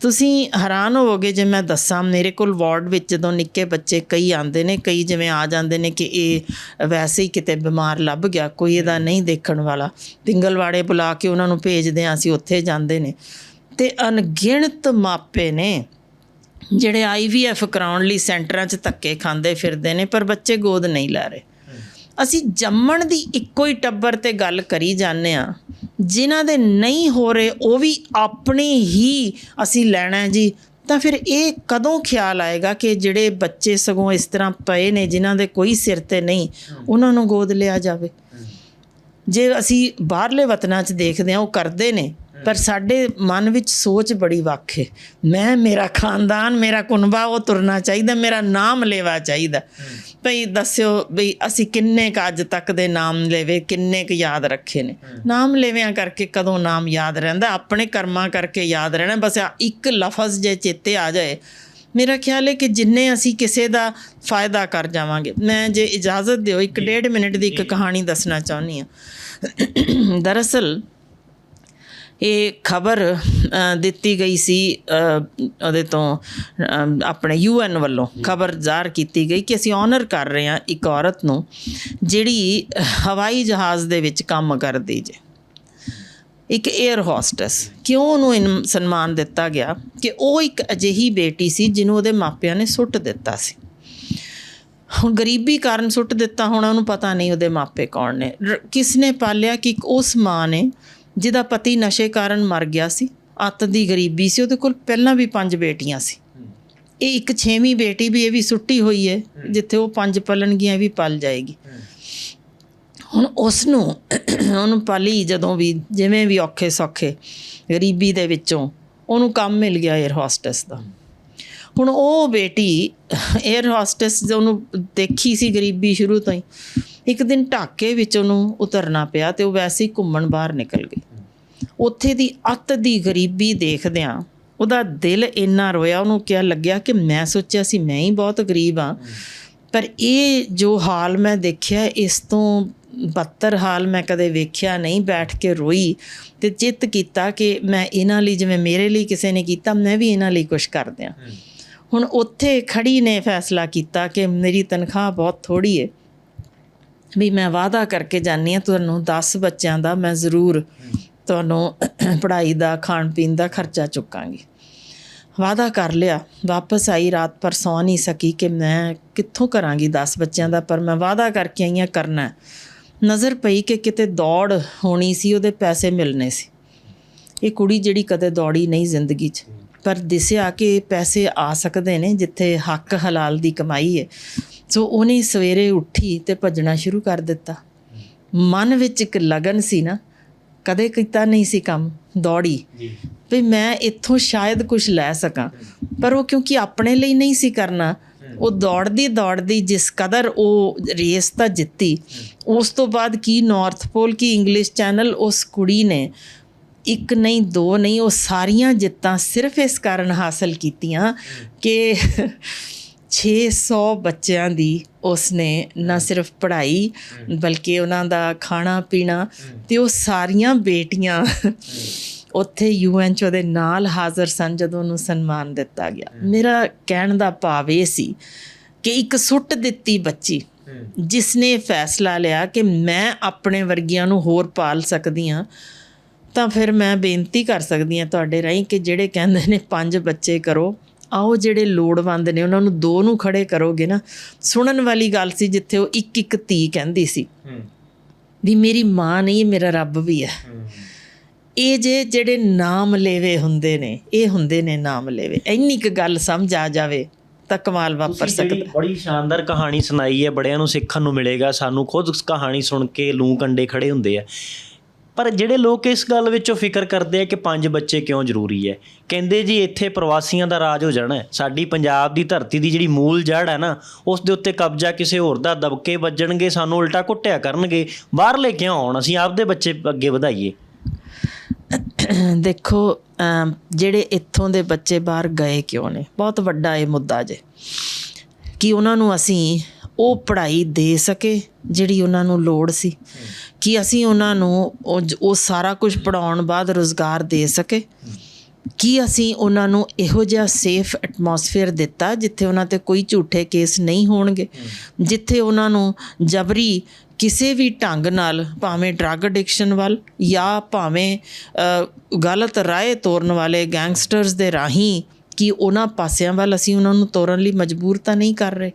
ਤੁਸੀਂ ਹੈਰਾਨ ਹੋਵੋਗੇ ਜੇ ਮੈਂ ਦੱਸਾਂ ਮੇਰੇ ਕੋਲ ਵਾਰਡ ਵਿੱਚ ਜਦੋਂ ਨਿੱਕੇ ਬੱਚੇ ਕਈ ਆਉਂਦੇ ਨੇ ਕਈ ਜਿਵੇਂ ਆ ਜਾਂਦੇ ਨੇ ਕਿ ਇਹ ਵੈਸੇ ਹੀ ਕਿਤੇ ਬਿਮਾਰ ਲੱਭ ਗਿਆ ਕੋਈ ਇਹਦਾ ਨਹੀਂ ਦੇਖਣ ਵਾਲਾ। ਪਿੰਗਲਵਾੜੇ ਬੁਲਾ ਕੇ ਉਹਨਾਂ ਨੂੰ ਭੇਜਦੇ ਹਾਂ ਅਸੀਂ ਉੱਥੇ ਜਾਂਦੇ ਨੇ। ਤੇ ਅਣਗਿਣਤ ਮਾਪੇ ਨੇ ਜਿਹੜੇ ਆਈਵੀਐਫ ਕਰਾਉਣ ਲਈ ਸੈਂਟਰਾਂ 'ਚ ਧੱਕੇ ਖਾਂਦੇ ਫਿਰਦੇ ਨੇ ਪਰ ਬੱਚੇ ਗੋਦ ਨਹੀਂ ਲੈ ਰਹੇ। ਅਸੀਂ ਜੰਮਣ ਦੀ ਇੱਕੋ ਹੀ ਟੱਬਰ ਤੇ ਗੱਲ ਕਰੀ ਜਾਂਦੇ ਆ ਜਿਨ੍ਹਾਂ ਦੇ ਨਹੀਂ ਹੋ ਰਹੇ, ਉਹ ਵੀ ਆਪਣੇ ਹੀ ਅਸੀਂ ਲੈਣਾ ਜੀ। ਤਾਂ ਫਿਰ ਇਹ ਕਦੋਂ ਖਿਆਲ ਆਏਗਾ ਕਿ ਜਿਹੜੇ ਬੱਚੇ ਸਗੋਂ ਇਸ ਤਰ੍ਹਾਂ ਪਏ ਨੇ, ਜਿਨ੍ਹਾਂ ਦੇ ਕੋਈ ਸਿਰ ਤੇ ਨਹੀਂ, ਉਹਨਾਂ ਨੂੰ ਗੋਦ ਲਿਆ ਜਾਵੇ? ਜੇ ਅਸੀਂ ਬਾਹਰਲੇ ਵਤਨਾਂ 'ਚ ਦੇਖਦੇ ਹਾਂ, ਉਹ ਕਰਦੇ ਨੇ। ਪਰ ਸਾਡੇ ਮਨ ਵਿੱਚ ਸੋਚ ਬੜੀ ਵੱਖ ਹੈ ਮੈਂ ਮੇਰਾ ਖਾਨਦਾਨ ਮੇਰਾ ਕੁਨਬਾ ਉਹ ਤੁਰਨਾ ਚਾਹੀਦਾ ਮੇਰਾ ਨਾਮ ਲੈਵਾ ਚਾਹੀਦਾ। ਭਈ ਦੱਸਿਓ ਵੀ ਅਸੀਂ ਕਿੰਨੇ ਕ ਅੱਜ ਤੱਕ ਦੇ ਨਾਮ ਲੈਵੇ ਕਿੰਨੇ ਕ ਯਾਦ ਰੱਖੇ ਨੇ। ਨਾਮ ਲੈਵਿਆਂ ਕਰਕੇ ਕਦੋਂ ਨਾਮ ਯਾਦ ਰਹਿੰਦਾ? ਆਪਣੇ ਕਰਮਾਂ ਕਰਕੇ ਯਾਦ ਰਹਿਣਾ। ਬਸ ਇੱਕ ਲਫ਼ਜ਼ ਜੇ ਚੇਤੇ ਆ ਜਾਏ ਮੇਰਾ ਖਿਆਲ ਹੈ ਕਿ ਜਿੰਨੇ ਅਸੀਂ ਕਿਸੇ ਦਾ ਫਾਇਦਾ ਕਰ ਜਾਵਾਂਗੇ। ਮੈਂ ਜੇ ਇਜਾਜ਼ਤ ਦਿਓ ਇੱਕ ਡੇਢ ਮਿੰਟ ਦੀ ਇੱਕ ਕਹਾਣੀ ਦੱਸਣਾ ਚਾਹੁੰਦੀ ਹਾਂ। ਦਰਅਸਲ ਇਹ ਖਬਰ ਦਿੱਤੀ ਗਈ ਸੀ ਉਹਦੇ ਤੋਂ ਅ, ਆਪਣੇ ਯੂਐਨ ਵੱਲੋਂ ਖਬਰ ਜ਼ਾਹਰ ਕੀਤੀ ਗਈ ਕਿ ਅਸੀਂ ਆਨਰ ਕਰ ਰਹੇ ਹਾਂ ਇੱਕ ਔਰਤ ਨੂੰ ਜਿਹੜੀ ਹਵਾਈ ਜਹਾਜ਼ ਦੇ ਵਿੱਚ ਕੰਮ ਕਰਦੀ ਜੇ। ਇੱਕ 에ਅਰ ਹੋਸਟਸ ਕਿਉਂ ਉਹਨੂੰ ਇਨ- ਸਨਮਾਨ ਦਿੱਤਾ ਗਿਆ? ਕਿ ਉਹ ਇੱਕ ਅਜਿਹੀ ਬੇਟੀ ਸੀ ਜਿਹਨੂੰ ਉਹਦੇ ਮਾਪਿਆਂ ਨੇ ਸੁੱਟ ਦਿੱਤਾ ਸੀ। ਹੁਣ ਗਰੀਬੀ ਕਾਰਨ ਸੁੱਟ ਦਿੱਤਾ ਹੋਣਾ ਉਹਨੂੰ ਪਤਾ ਨਹੀਂ ਉਹਦੇ ਮਾਪੇ ਕੌਣ ਨੇ। ਰ- ਕਿਸ ਨੇ ਪਾਲਿਆ ਕਿ ਇੱਕ ਉਸ ਮਾਂ ਨੇ ਜਿਹਦਾ ਪਤੀ ਨਸ਼ੇ ਕਾਰਨ ਮਰ ਗਿਆ ਸੀ, ਅੱਤ ਦੀ ਗਰੀਬੀ ਸੀ, ਉਹਦੇ ਕੋਲ ਪਹਿਲਾਂ ਵੀ ਪੰਜ ਬੇਟੀਆਂ ਸੀ। ਇਹ ਇੱਕ ਛੇਵੀਂ ਬੇਟੀ ਵੀ ਇਹ ਵੀ ਸੁੱਟੀ ਹੋਈ ਹੈ, ਜਿੱਥੇ ਉਹ ਪੰਜ ਪਲਣਗੀਆਂ ਇਹ ਵੀ ਪਲ ਜਾਏਗੀ। ਹੁਣ ਉਸ ਨੂੰ ਉਹਨੂੰ ਪਾਲੀ ਜਦੋਂ ਵੀ, ਜਿਵੇਂ ਵੀ ਔਖੇ ਸੌਖੇ, ਗਰੀਬੀ ਦੇ ਵਿੱਚੋਂ, ਉਹਨੂੰ ਕੰਮ ਮਿਲ ਗਿਆ 에ਅਰ ਹੋਸਟਸ ਦਾ। ਹੁਣ ਉਹ ਬੇਟੀ 에ਅਰ ਹੋਸਟਸ ਉਹਨੂੰ ਦੇਖੀ ਸੀ ਗਰੀਬੀ ਸ਼ੁਰੂ ਤੋਂ ਹੀ। ਇੱਕ ਦਿਨ ਢਾਕੇ ਵਿੱਚ ਉਹਨੂੰ ਉਤਰਨਾ ਪਿਆ ਤੇ ਉਹ ਵੈਸੇ ਹੀ ਘੁੰਮਣ ਬਾਹਰ ਨਿਕਲ ਗਈ। ਉੱਥੇ ਦੀ ਅੱਤ ਦੀ ਗਰੀਬੀ ਦੇਖਦਿਆਂ ਉਹਦਾ ਦਿਲ ਇੰਨਾ ਰੋਇਆ ਉਹਨੂੰ ਕਿਹਾ ਲੱਗਿਆ ਕਿ ਮੈਂ ਸੋਚਿਆ ਸੀ ਮੈਂ ਹੀ ਬਹੁਤ ਗਰੀਬ ਆ ਪਰ ਇਹ ਜੋ ਹਾਲ ਮੈਂ ਦੇਖਿਆ ਇਸ ਤੋਂ ਬੱਤਰ ਹਾਲ ਮੈਂ ਕਦੇ ਵੇਖਿਆ ਨਹੀਂ ਬੈਠ ਕੇ ਰੋਈ ਤੇ ਚਿੱਤ ਕੀਤਾ ਕਿ ਮੈਂ ਇਹਨਾਂ ਲਈ ਜਿਵੇਂ ਮੇਰੇ ਲਈ ਕਿਸੇ ਨੇ ਕੀਤਾ ਮੈਂ ਵੀ ਇਹਨਾਂ ਲਈ ਕੁਝ ਕਰ ਦਿਆਂ। ਹੁਣ ਉੱਥੇ ਖੜੀ ਨੇ ਫੈਸਲਾ ਕੀਤਾ ਕਿ ਮੇਰੀ ਤਨਖਾਹ ਬਹੁਤ ਥੋੜੀ ਹੈ ਵੀ ਮੈਂ ਵਾਅਦਾ ਕਰਕੇ ਜਾਨੀ ਆ ਤੁਹਾਨੂੰ 10 ਬੱਚਿਆਂ ਦਾ ਮੈਂ ਜ਼ਰੂਰ ਤੁਹਾਨੂੰ ਪੜ੍ਹਾਈ ਦਾ ਖਾਣ ਪੀਣ ਦਾ ਖਰਚਾ ਚੁੱਕਾਂਗੀ। ਵਾਅਦਾ ਕਰ ਲਿਆ, ਵਾਪਸ ਆਈ, ਰਾਤ ਪਰ ਸੌ ਨਹੀਂ ਸਕੀ ਕਿ ਮੈਂ ਕਿੱਥੋਂ ਕਰਾਂਗੀ 10 ਬੱਚਿਆਂ ਦਾ, ਪਰ ਮੈਂ ਵਾਅਦਾ ਕਰਕੇ ਆਈ ਹਾਂ, ਕਰਨਾ ਨਜ਼ਰ ਪਈ ਕਿ ਕਿਤੇ ਦੌੜ ਹੋਣੀ ਸੀ, ਉਹਦੇ ਪੈਸੇ ਮਿਲਨੇ ਸੀ। ਇਹ ਕੁੜੀ ਜਿਹੜੀ ਕਦੇ ਦੌੜੀ ਨਹੀਂ ਜ਼ਿੰਦਗੀ 'ਚ। ਪਰ ਦਿਸਿਆ ਕਿ ਪੈਸੇ ਆ ਸਕਦੇ ਨੇ, ਜਿੱਥੇ ਹੱਕ, ਹਲਾਲ ਦੀ ਕਮਾਈ ਹੈ। ਸੋ ਉਹਨੇ ਸਵੇਰੇ ਉੱਠੀ ਤੇ ਭੱਜਣਾ ਸ਼ੁਰੂ ਕਰ ਦਿੱਤਾ। ਮਨ ਵਿੱਚ ਇੱਕ ਲਗਨ ਸੀ ਨਾ ਕਦੇ ਕੀਤਾ ਨਹੀਂ ਸੀ ਕੰਮ ਦੌੜੀ। ਵੀ ਮੈਂ ਇੱਥੋਂ ਸ਼ਾਇਦ ਕੁਝ ਲੈ ਸਕਾਂ। ਪਰ ਉਹ ਕਿਉਂਕਿ ਆਪਣੇ ਲਈ ਨਹੀਂ ਸੀ ਕਰਨਾ ਉਹ ਦੌੜਦੀ ਦੌੜਦੀ ਜਿਸ ਕਦਰ ਉਹ ਰੇਸ ਤਾਂ ਜਿੱਤੀ ਉਸ ਤੋਂ ਬਾਅਦ ਕੀ ਨਾਰਥ ਪੋਲ ਕੀ ਇੰਗਲਿਸ਼ ਚੈਨਲ ਉਸ ਕੁੜੀ ਨੇ ਇੱਕ ਨਹੀਂ ਦੋ ਨਹੀਂ ਉਹ ਸਾਰੀਆਂ ਜਿੱਤਾਂ ਸਿਰਫ ਇਸ ਕਾਰਨ ਹਾਸਲ ਕੀਤੀਆਂ ਕਿ 600 ਬੱਚਿਆਂ ਦੀ ਉਸਨੇ ਨਾ ਸਿਰਫ ਪੜ੍ਹਾਈ ਬਲਕਿ ਉਹਨਾਂ ਦਾ ਖਾਣਾ ਪੀਣਾ ਤੇ ਉਹ ਸਾਰੀਆਂ ਬੇਟੀਆਂ ਉੱਥੇ ਯੂਐਨ ਚ ਉਹਦੇ ਨਾਲ ਹਾਜ਼ਰ ਸਨ ਜਦੋਂ ਉਹਨੂੰ ਸਨਮਾਨ ਦਿੱਤਾ ਗਿਆ। ਮੇਰਾ ਕਹਿਣ ਦਾ ਭਾਵ ਇਹ ਸੀ ਕਿ ਇੱਕ ਸੁੱਟ ਦਿੱਤੀ ਬੱਚੀ ਜਿਸ ਨੇ ਫੈਸਲਾ ਲਿਆ ਕਿ ਮੈਂ ਆਪਣੇ ਵਰਗੀਆਂ ਨੂੰ ਹੋਰ ਪਾਲ ਸਕਦੀ ਹਾਂ ਤਾਂ ਫਿਰ ਮੈਂ ਬੇਨਤੀ ਕਰ ਸਕਦੀ ਹਾਂ ਤੁਹਾਡੇ ਰਾਹੀਂ ਕਿ ਜਿਹੜੇ ਕਹਿੰਦੇ ਨੇ ਪੰਜ ਬੱਚੇ ਕਰੋ। ਆਓ ਜਿਹੜੇ ਲੋੜਵੰਦ ਨੇ ਉਹਨਾਂ ਨੂੰ ਦੋ ਨੂੰ ਖੜੇ ਕਰੋਗੇ ਨਾ ਸੁਣਨ ਵਾਲੀ ਗੱਲ ਸੀ ਜਿੱਥੇ ਉਹ ਇੱਕ ਇੱਕ ਧੀ ਕਹਿੰਦੀ ਸੀ ਵੀ ਮੇਰੀ ਮਾਂ ਨਹੀਂ ਇਹ ਮੇਰਾ ਰੱਬ ਵੀ ਹੈ। ਇਹ ਜੇ ਜਿਹੜੇ ਨਾਮ ਲੈਵੇ ਹੁੰਦੇ ਨੇ ਇਹ ਹੁੰਦੇ ਨੇ ਨਾਮ ਲੈਵੇ। ਇੰਨੀ ਕੁ ਗੱਲ ਸਮਝ ਆ ਜਾਵੇ ਤਾਂ ਕਮਾਲ ਵਾਪਰ ਸਕਦਾ। ਬੜੀ ਸ਼ਾਨਦਾਰ ਕਹਾਣੀ ਸੁਣਾਈ ਹੈ ਬੜਿਆਂ ਨੂੰ ਸਿੱਖਣ ਨੂੰ ਮਿਲੇਗਾ ਸਾਨੂੰ ਖੁਦ ਉਸ ਕਹਾਣੀ ਸੁਣ ਕੇ ਲੂ ਕੰਡੇ ਖੜੇ ਹੁੰਦੇ ਆ। ਪਰ ਜਿਹੜੇ ਲੋਕ ਇਸ ਗੱਲ ਵਿੱਚੋਂ ਫਿਕਰ ਕਰਦੇ ਆ ਕਿ ਪੰਜ ਬੱਚੇ ਕਿਉਂ ਜ਼ਰੂਰੀ ਹੈ, ਕਹਿੰਦੇ ਜੀ ਇੱਥੇ ਪ੍ਰਵਾਸੀਆਂ ਦਾ ਰਾਜ ਹੋ ਜਾਣਾ ਸਾਡੀ ਪੰਜਾਬ ਦੀ ਧਰਤੀ ਦੀ ਜਿਹੜੀ ਮੂਲ ਜੜ ਹੈ ਨਾ, ਉਸ ਦੇ ਉੱਤੇ ਕਬਜ਼ਾ ਕਿਸੇ ਹੋਰ ਦਾ ਦਬਕੇ ਵੱਜਣਗੇ, ਸਾਨੂੰ ਉਲਟਾ ਕੁੱਟਿਆ ਕਰਨਗੇ, ਬਾਹਰਲੇ ਕਿਉਂ ਆਉਣ? ਅਸੀਂ ਆਪਦੇ ਬੱਚੇ ਅੱਗੇ ਵਧਾਈਏ। ਦੇਖੋ ਜਿਹੜੇ ਇੱਥੋਂ ਦੇ ਬੱਚੇ ਬਾਹਰ ਗਏ ਕਿਉਂ ਨੇ? ਬਹੁਤ ਵੱਡਾ ਇਹ ਮੁੱਦਾ ਜੇ। ਕਿ ਉਹਨਾਂ ਨੂੰ ਅਸੀਂ ਉਹ ਪੜ੍ਹਾਈ ਦੇ ਸਕੇ ਜਿਹੜੀ ਉਹਨਾਂ ਨੂੰ ਲੋੜ ਸੀ। ਕਿ ਅਸੀਂ ਉਹਨਾਂ ਨੂੰ ਉਹ ਜ- ਉਹ ਸਾਰਾ ਕੁਝ ਪੜਾਉਣ ਬਾਅਦ ਰੋਜ਼ਗਾਰ ਦੇ ਸਕੇ। ਕੀ ਅਸੀਂ ਉਹਨਾਂ ਨੂੰ ਇਹੋ ਜਿਹਾ ਸੇਫ ਐਟਮੋਸਫੇਅਰ ਦਿੱਤਾ ਜਿੱਥੇ ਉਹਨਾਂ ਤੇ ਕੋਈ ਝੂਠੇ ਕੇਸ ਨਹੀਂ ਹੋਣਗੇ। ਜਿੱਥੇ ਉਹਨਾਂ ਨੂੰ ਜਬਰੀ ਕਿਸੇ ਵੀ ਢੰਗ ਨਾਲ, ਭਾਵੇਂ ਡਰੱਗ ਐਡਿਕਸ਼ਨ ਵੱਲ ਜਾਂ ਭਾਵੇਂ ਗਲਤ ਰਾਏ ਤੋਰਨ ਵਾਲੇ ਗੈਂਗਸਟਰਸ ਦੇ ਰਾਹੀਂ ਕਿ ਉਹਨਾਂ ਪਾਸਿਆਂ ਵੱਲ ਅਸੀਂ ਉਹਨਾਂ ਨੂੰ ਤੋਰਨ ਲਈ ਮਜਬੂਰ ਤਾਂ ਨਹੀਂ ਕਰ ਰਹੇ।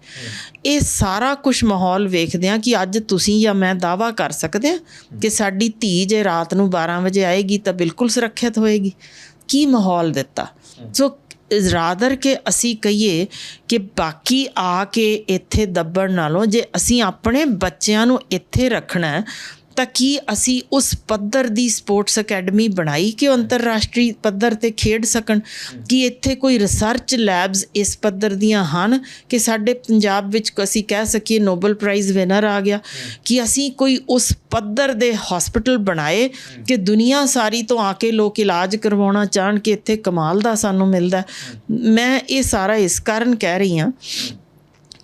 ਇਹ ਸਾਰਾ ਕੁਝ ਮਾਹੌਲ ਵੇਖਦੇ ਆ ਕਿ ਅੱਜ ਤੁਸੀਂ ਜਾਂ ਮੈਂ ਦਾਵਾ ਕਰ ਸਕਦੇ ਆ ਕਿ ਸਾਡੀ ਧੀ ਜੇ ਰਾਤ ਨੂੰ 12 ਵਜੇ ਆਏਗੀ ਤਾਂ ਬਿਲਕੁਲ ਸੁਰੱਖਿਅਤ ਹੋਏਗੀ। ਕੀ ਮਾਹੌਲ ਦਿੱਤਾ? ਸੋ ਰਾਦਰ ਕਿ ਅਸੀਂ ਕਹੀਏ ਕਿ ਬਾਕੀ ਆ ਕੇ ਇੱਥੇ ਦੱਬਣ ਨਾਲੋਂ ਜੇ ਅਸੀਂ ਆਪਣੇ ਬੱਚਿਆਂ ਨੂੰ ਇੱਥੇ ਰੱਖਣਾ ਤਾਂ ਕੀ ਅਸੀਂ ਉਸ ਪੱਧਰ ਦੀ ਸਪੋਰਟਸ ਅਕੈਡਮੀ ਬਣਾਈ ਕਿ ਉਹ ਅੰਤਰਰਾਸ਼ਟਰੀ ਪੱਧਰ ਤੇ ਖੇਡ ਸਕਣ? ਕਿ ਇੱਥੇ ਕੋਈ ਰਿਸਰਚ ਲੈਬਸ ਇਸ ਪੱਧਰ ਦੀਆਂ ਹਨ ਕਿ ਸਾਡੇ ਪੰਜਾਬ ਵਿੱਚ ਅਸੀਂ ਕਹਿ ਸਕੀਏ ਨੋਬਲ ਪ੍ਰਾਈਜ਼ ਵਿਨਰ ਆ ਗਿਆ? ਕਿ ਅਸੀਂ ਕੋਈ ਉਸ ਪੱਧਰ ਦੇ ਹਸਪੀਟਲ ਬਣਾਏ ਕਿ ਦੁਨੀਆ ਸਾਰੀ ਤੋਂ ਆ ਕੇ ਲੋਕ ਇਲਾਜ ਕਰਵਾਉਣਾ ਚਾਹਣ ਕਿ ਇੱਥੇ ਕਮਾਲ ਦਾ ਸਾਨੂੰ ਮਿਲਦਾ। ਮੈਂ ਇਹ ਸਾਰਾ ਇਸ ਕਾਰਨ ਕਹਿ ਰਹੀ ਹਾਂ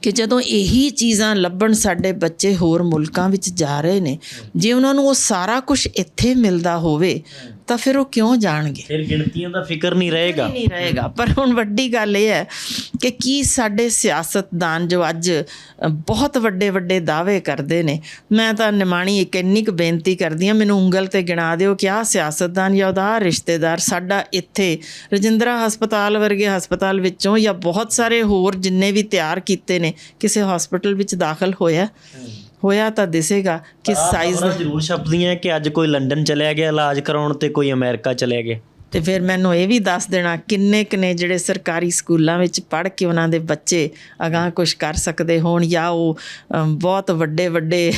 ਕਿ ਜਦੋਂ ਇਹੀ ਚੀਜ਼ਾਂ ਲੱਭਣ ਸਾਡੇ ਬੱਚੇ ਹੋਰ ਮੁਲਕਾਂ ਵਿੱਚ ਜਾ ਰਹੇ ਨੇ, ਜੇ ਉਹਨਾਂ ਨੂੰ ਉਹ ਸਾਰਾ ਕੁਝ ਇੱਥੇ ਮਿਲਦਾ ਹੋਵੇ ਤਾਂ ਫਿਰ ਉਹ ਕਿਉਂ ਜਾਣਗੇ? ਫਿਰ ਗਿਣਤੀਆਂ ਦਾ ਫਿਕਰ ਨਹੀਂ ਰਹੇਗਾ। ਨਹੀਂ ਰਹੇਗਾ। ਪਰ ਹੁਣ ਵੱਡੀ ਗੱਲ ਇਹ ਹੈ ਕਿ ਕੀ ਸਾਡੇ ਸਿਆਸਤਦਾਨ ਜੋ ਅੱਜ ਬਹੁਤ ਵੱਡੇ ਵੱਡੇ ਦਾਅਵੇ ਕਰਦੇ ਨੇ। ਮੈਂ ਤਾਂ ਨਿਮਾਣੀ ਇੱਕ ਇੰਨੀ ਕੁ ਬੇਨਤੀ ਕਰਦੀ ਹਾਂ ਮੈਨੂੰ ਉਂਗਲ ਤੇ ਗਿਣਾ ਦਿਓ ਕਿ ਆਹ ਸਿਆਸਤਦਾਨ ਜਾਂ ਉਹਦਾ ਰਿਸ਼ਤੇਦਾਰ ਸਾਡਾ ਇੱਥੇ ਰਜਿੰਦਰਾ ਹਸਪਤਾਲ ਵਰਗੇ ਹਸਪਤਾਲ ਵਿੱਚੋਂ ਜਾਂ ਬਹੁਤ ਸਾਰੇ ਹੋਰ ਜਿੰਨੇ ਵੀ ਤਿਆਰ ਕੀਤੇ ਨੇ ਕਿਸੇ ਹਸਪੀਟਲ ਵਿੱਚ ਦਾਖਲ ਹੋਇਆ। ਹੋਇਆ ਤਾਂ ਦਿਸੇਗਾ ਕਿ ਸਾਈਜ਼ ਜ਼ਰੂਰ ਛਪਦੀਆਂ ਕਿ ਅੱਜ ਕੋਈ ਲੰਡਨ ਚਲਿਆ ਗਿਆ ਇਲਾਜ ਕਰਾਉਣ ਤੇ ਕੋਈ ਅਮਰੀਕਾ ਚਲਿਆ ਗਿਆ। ਤੇ ਫਿਰ ਮੈਨੂੰ ਇਹ ਵੀ ਦੱਸ ਦੇਣਾ ਕਿੰਨੇ ਕੁ ਨੇ ਜਿਹੜੇ ਸਰਕਾਰੀ ਸਕੂਲਾਂ ਵਿੱਚ ਪੜ੍ਹ ਕੇ ਉਹਨਾਂ ਦੇ ਬੱਚੇ ਅਗਾਂਹ ਕੁਝ ਕਰ ਸਕਦੇ ਹੋਣ ਜਾਂ ਉਹ ਬਹੁਤ ਵੱਡੇ ਵੱਡੇ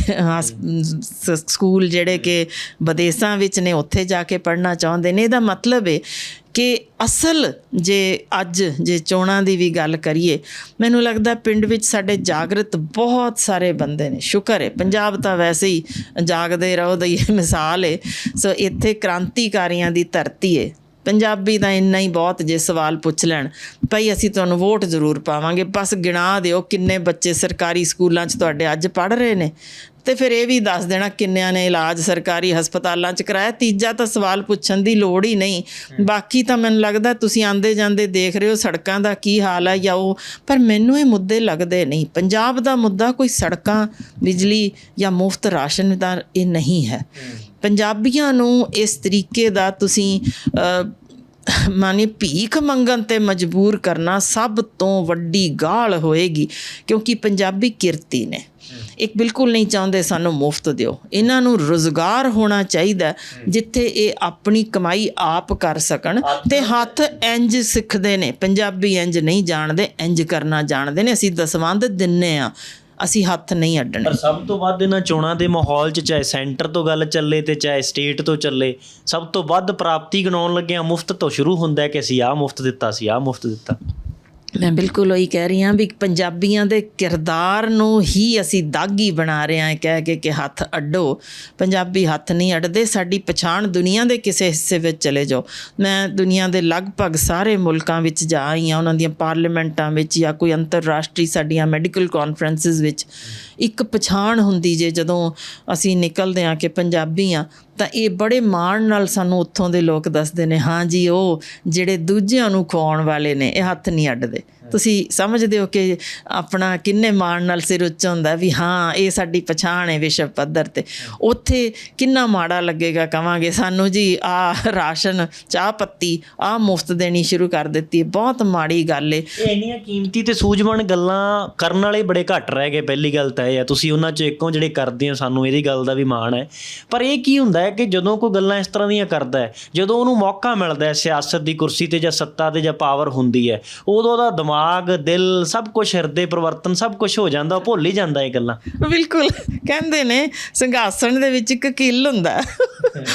ਸਕੂਲ ਜਿਹੜੇ ਕਿ ਵਿਦੇਸ਼ਾਂ ਵਿੱਚ ਨੇ ਉੱਥੇ ਜਾ ਕੇ ਪੜ੍ਹਨਾ ਚਾਹੁੰਦੇ ਨੇ। ਇਹਦਾ ਮਤਲਬ ਹੈ ਕਿ ਅਸਲ ਜੇ ਅੱਜ ਜੇ ਚੋਣਾਂ ਦੀ ਵੀ ਗੱਲ ਕਰੀਏ, ਮੈਨੂੰ ਲੱਗਦਾ ਪਿੰਡ ਵਿੱਚ ਸਾਡੇ ਜਾਗਰਤ ਬਹੁਤ ਸਾਰੇ ਬੰਦੇ ਨੇ, ਸ਼ੁਕਰ ਹੈ। ਪੰਜਾਬ ਤਾਂ ਵੈਸੇ ਹੀ ਜਾਗਦੇ ਰਹੋ ਦੀ ਮਿਸਾਲ ਹੈ ਸੋ ਇੱਥੇ ਕ੍ਰਾਂਤੀਕਾਰੀਆਂ ਦੀ ਧਰਤੀ ਹੈ ਪੰਜਾਬੀ ਤਾਂ ਇੰਨਾ ਹੀ ਬਹੁਤ ਜੇ ਸਵਾਲ ਪੁੱਛ ਲੈਣ, ਭਈ ਅਸੀਂ ਤੁਹਾਨੂੰ ਵੋਟ ਜ਼ਰੂਰ ਪਾਵਾਂਗੇ। ਬਸ ਗਿਣਾ ਦਿਓ ਕਿੰਨੇ ਬੱਚੇ ਸਰਕਾਰੀ ਸਕੂਲਾਂ 'ਚ ਤੁਹਾਡੇ ਅੱਜ ਪੜ੍ਹ ਰਹੇ ਨੇ। ਤੇ ਫਿਰ ਇਹ ਵੀ ਦੱਸ ਦੇਣਾ ਕਿੰਨਿਆਂ ਨੇ ਇਲਾਜ ਸਰਕਾਰੀ ਹਸਪਤਾਲਾਂ 'ਚ ਕਰਾਇਆ। ਤੀਜਾ ਤਾਂ ਸਵਾਲ ਪੁੱਛਣ ਦੀ ਲੋੜ ਹੀ ਨਹੀਂ। ਬਾਕੀ ਤਾਂ ਮੈਨੂੰ ਲੱਗਦਾ ਤੁਸੀਂ ਆਂਦੇ ਜਾਂਦੇ ਦੇਖ ਰਹੇ ਹੋ ਸੜਕਾਂ ਦਾ ਕੀ ਹਾਲ ਹੈ ਜਾਂ ਉਹ ਪਰ ਮੈਨੂੰ ਇਹ ਮੁੱਦੇ ਲੱਗਦੇ ਨਹੀਂ। ਪੰਜਾਬ ਦਾ ਮੁੱਦਾ ਕੋਈ ਸੜਕਾਂ ਬਿਜਲੀ ਜਾਂ ਮੁਫਤ ਰਾਸ਼ਨ ਦਾ ਇਹ ਨਹੀਂ ਹੈ। ਪੰਜਾਬੀਆਂ ਨੂੰ ਇਸ ਤਰੀਕੇ ਦਾ ਤੁਸੀਂ ਮਾਨੀ ਭੀਖ ਮੰਗਣ ਤੇ ਮਜਬੂਰ ਕਰਨਾ ਸਭ ਤੋਂ ਵੱਡੀ ਗਾਲ ਹੋਏਗੀ, ਕਿਉਂਕਿ ਪੰਜਾਬੀ ਕਿਰਤੀ ਨੇ। ਇੱਕ ਬਿਲਕੁਲ ਨਹੀਂ ਚਾਹੁੰਦੇ ਸਾਨੂੰ ਮੁਫਤ ਦਿਓ। ਇਹਨਾਂ ਨੂੰ ਰੋਜ਼ਗਾਰ ਹੋਣਾ ਚਾਹੀਦਾ ਜਿੱਥੇ ਇਹ ਆਪਣੀ ਕਮਾਈ ਆਪ ਕਰ ਸਕਣ ਤੇ ਹੱਥ ਇੰਜ ਸਿੱਖਦੇ ਨੇ। ਪੰਜਾਬੀ ਇੰਜ ਨਹੀਂ ਜਾਣਦੇ, ਇੰਜ ਕਰਨਾ ਜਾਣਦੇ ਨੇ। ਅਸੀਂ ਦਸਵੰਧ ਦਿੰਨੇ ਆ ਅਸੀਂ ਹੱਥ ਨਹੀਂ ਅੱਡਣੇ। ਪਰ ਸਭ ਤੋਂ ਵੱਧ ਇਹਨਾਂ ਚੋਣਾਂ ਦੇ ਮਾਹੌਲ 'ਚ ਚਾਹੇ ਸੈਂਟਰ ਤੋਂ ਗੱਲ ਚੱਲੇ ਤੇ ਚਾਹੇ ਸਟੇਟ ਤੋਂ ਚੱਲੇ, ਸਭ ਤੋਂ ਵੱਧ ਪ੍ਰਾਪਤੀ ਗਣਾਉਣ ਲੱਗਿਆ ਮੁਫਤ ਤੋਂ ਸ਼ੁਰੂ ਹੁੰਦਾ ਹੈ ਕਿ ਅਸੀਂ ਆਹ ਮੁਫਤ ਦਿੱਤਾ ਸੀ ਆਹ ਮੁਫਤ ਦਿੱਤਾ। ਮੈਂ ਬਿਲਕੁਲ। ਉਹੀ ਕਹਿ ਰਹੀ ਹਾਂ ਵੀ ਪੰਜਾਬੀਆਂ ਦੇ ਕਿਰਦਾਰ ਨੂੰ ਹੀ ਅਸੀਂ ਦਾਗੀ ਬਣਾ ਰਹੇ ਹਾਂ ਕਹਿ ਕੇ ਕਿ ਹੱਥ ਅੱਡੋ। ਪੰਜਾਬੀ ਹੱਥ ਨਹੀਂ ਅੱਡਦੇ ਸਾਡੀ ਪਛਾਣ ਦੁਨੀਆ ਦੇ ਕਿਸੇ ਹਿੱਸੇ ਵਿੱਚ ਚਲੇ ਜਾਓ। ਮੈਂ ਦੁਨੀਆ ਦੇ ਲਗਭਗ ਸਾਰੇ ਮੁਲਕਾਂ ਵਿੱਚ ਜਾ ਆਈ ਹਾਂ ਉਹਨਾਂ ਦੀਆਂ ਪਾਰਲੀਮੈਂਟਾਂ ਵਿੱਚ ਜਾਂ ਕੋਈ ਅੰਤਰਰਾਸ਼ਟਰੀ ਸਾਡੀਆਂ ਮੈਡੀਕਲ ਕਾਨਫਰੰਸਿਸ ਵਿੱਚ। ਇੱਕ ਪਛਾਣ ਹੁੰਦੀ ਜੇ ਜਦੋਂ ਅਸੀਂ ਨਿਕਲਦੇ ਹਾਂ ਕਿ ਪੰਜਾਬੀ ਆ ਤਾਂ ਇਹ ਬੜੇ ਮਾਣ ਨਾਲ ਸਾਨੂੰ ਉੱਥੋਂ ਦੇ ਲੋਕ ਦੱਸਦੇ ਨੇ, ਹਾਂ ਜੀ, ਉਹ ਜਿਹੜੇ ਦੂਜਿਆਂ ਨੂੰ ਖਵਾਉਣ ਵਾਲੇ ਨੇ, ਇਹ ਹੱਥ ਨਹੀਂ ਅੱਡਦੇ। ਤੁਸੀਂ ਸਮਝਦੇ ਹੋ ਕਿ ਆਪਣਾ ਕਿੰਨੇ ਮਾਣ ਨਾਲ ਸਿਰ ਉੱਚਾ ਹੁੰਦਾ ਵੀ ਹਾਂ, ਇਹ ਸਾਡੀ ਪਛਾਣ ਹੈ ਵਿਸ਼ਵ ਪੱਧਰ ਤੇ। ਉੱਥੇ ਕਿੰਨਾ ਮਾੜਾ ਲੱਗੇਗਾ ਕਵਾਂਗੇ ਸਾਨੂੰ ਜੀ ਆ ਰਾਸ਼ਨ, ਚਾਹ ਪੱਤੀ ਆ ਮੁਫਤ ਦੇਣੀ ਸ਼ੁਰੂ ਕਰ ਦਿੱਤੀ ਬਹੁਤ ਮਾੜੀ ਗੱਲ ਏ। ਇੰਨੀਆਂ ਕੀਮਤੀ ਤੇ ਸੂਝਵਾਨ ਗੱਲਾਂ ਕਰਨ ਵਾਲੇ ਬੜੇ ਘੱਟ ਰਹਿ ਗਏ, ਪਹਿਲੀ ਗੱਲ ਤਾਂ ਇਹ ਹੈ ਤੁਸੀਂ ਉਹਨਾਂ 'ਚ ਇੱਕੋ ਜਿਹੜੇ ਕਰਦੇ ਹੋ, ਸਾਨੂੰ ਇਹਦੀ ਗੱਲ ਦਾ ਵੀ ਮਾਣ ਹੈ। ਪਰ ਇਹ ਕੀ ਹੁੰਦਾ ਹੈ ਕਿ ਜਦੋਂ ਕੋਈ ਗੱਲਾਂ ਇਸ ਤਰ੍ਹਾਂ ਦੀਆਂ ਕਰਦਾ ਹੈ, ਜਦੋਂ ਉਹਨੂੰ ਮੌਕਾ ਮਿਲਦਾ ਹੈ ਸਿਆਸਤ ਦੀ ਕੁਰਸੀ ਤੇ ਜਾਂ ਸੱਤਾ ਤੇ ਜਾਂ ਪਾਵਰ ਹੁੰਦੀ ਹੈ, ਉਦੋਂ ਉਹਦਾ ਦਿਮਾਗ ਦਿਲ, ਸਭ ਕੁਝ ਹਿਰਦੇ ਪਰਿਵਰਤਨ, ਸਭ ਕੁਝ ਹੋ ਜਾਂਦਾ, ਉਹ ਭੁੱਲ ਹੀ ਜਾਂਦਾ ਇਹ ਗੱਲਾਂ। ਬਿਲਕੁਲ। ਕਹਿੰਦੇ ਨੇ, ਸਿੰਘਾਸਣ ਦੇ ਵਿੱਚ ਇੱਕ ਕਿੱਲ ਹੁੰਦਾ।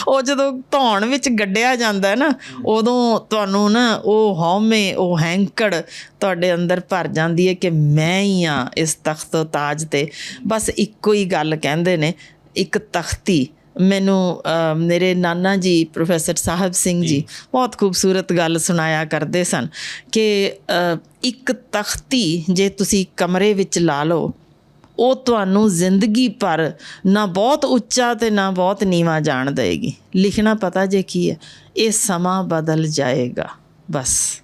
ਉਹ ਜਦੋਂ ਧੌਣ ਵਿੱਚ ਗੱਡਿਆ ਜਾਂਦਾ ਹੈ ਨਾ, ਉਦੋਂ ਤੁਹਾਨੂੰ ਨਾ ਉਹ ਹਉਮੈ, ਉਹ ਹੈਂਕੜ ਤੁਹਾਡੇ ਅੰਦਰ ਭਰ ਜਾਂਦੀ ਹੈ ਕਿ ਮੈਂ ਹੀ ਆ ਇਸ ਤਖਤ ਤਾਜ ਤੇ। ਬਸ ਇੱਕੋ ਹੀ ਗੱਲ ਕਹਿੰਦੇ ਨੇ, ਇੱਕ ਤਖਤੀ ਮੈਨੂੰ ਮੇਰੇ ਨਾਨਾ ਜੀ ਪ੍ਰੋਫੈਸਰ ਸਾਹਿਬ ਸਿੰਘ ਜੀ ਬਹੁਤ ਖੂਬਸੂਰਤ ਗੱਲ ਸੁਣਾਇਆ ਕਰਦੇ ਸਨ ਕਿ ਇੱਕ ਤਖਤੀ ਜੇ ਤੁਸੀਂ ਕਮਰੇ ਵਿੱਚ ਲਾ ਲਓ ਉਹ ਤੁਹਾਨੂੰ ਜ਼ਿੰਦਗੀ ਭਰ ਨਾ ਬਹੁਤ ਉੱਚਾ ਤੇ ਨਾ ਬਹੁਤ ਨੀਵਾ ਜਾਣ ਦੇਗੀ ਲਿਖਣਾ ਪਤਾ ਜੇ ਕੀ ਹੈ ਇਹ ਸਮਾਂ ਬਦਲ ਜਾਏਗਾ ਬਸ।